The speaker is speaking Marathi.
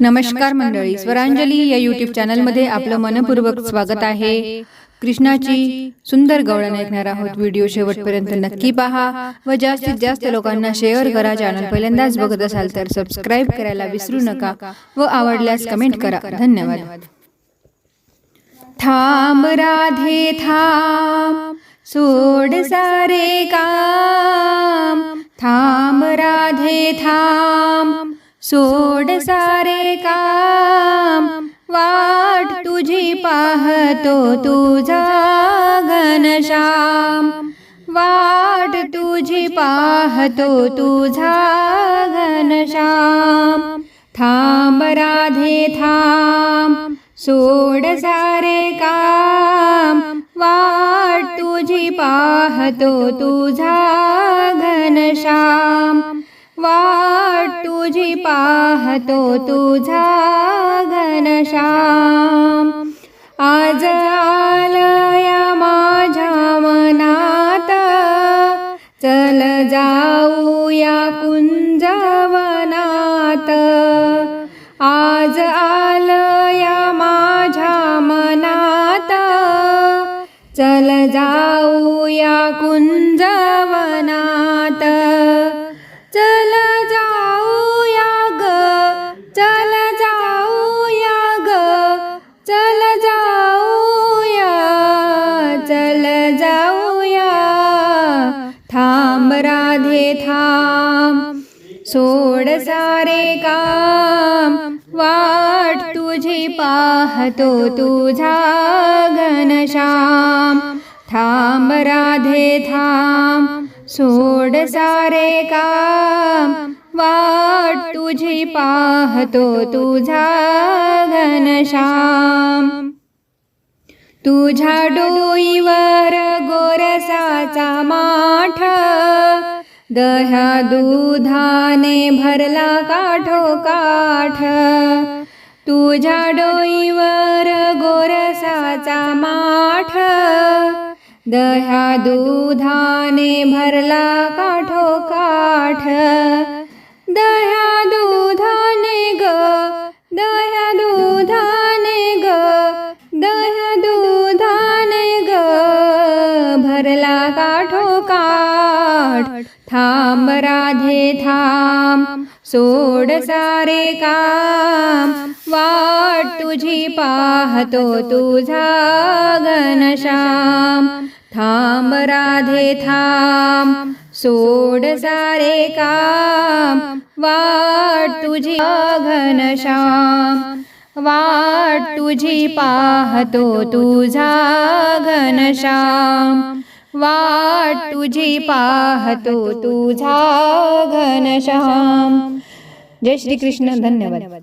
नमस्कार मंडळी स्वरांजली या युट्यूब चॅनलमध्ये आपलं मनपूर्वक स्वागत आहे. कृष्णाची सुंदर गवळण ऐकणार आहोत. व्हिडिओ शेवटपर्यंत नक्की पहा व जास्तीत जास्त लोकांना शेअर करा चॅनल पहिल्यांदाच बघत असाल तर सबस्क्राईब करायला विसरू नका व आवडल्यास कमेंट करा. धन्यवाद. थांब राधे थांब सोड सारे काम. थांब राधे थांब सोड सारे काम वाट तुझी पाहतो तुझा घनश्याम वाट तुझी पाहतो तुझा घनश्याम थांब राधे थांब सोड सारे काम. वाट तुझी पाहतो तुझा तुझी पाहतो तुझा घनश्याम आज आलया माझ्या मनात. चल जाऊया कुंजवनात. आज आलया माझ्या मनात. चल जाऊया कुंजवनात. थांब राधे सोड सारे काम वाट तुझी पाहतो तुझा घनश्याम थांब राधे थांब सोड सारे काम वाट तुझी पाहतो तुझा घनश्याम तुझ्या डोईवर गोरसाचा माठ दह्या दुधाने भरला काठो काठ तुझ्या डोईवर गोरसाचा माठ दह्या दुधाने भरला काठो काठ काठ थांब राधे थांब. सोड सारे काम. वाट तुझी पाहतो तुझा घनश्याम थांब राधे थांब. सोड सारे काम. वाट तुझी घनश्याम वाट तुझी पाहतो तुझा घनश्याम वाट तुझी पाहतो तुझा घनश्याम. जय श्री कृष्ण धन्यवाद.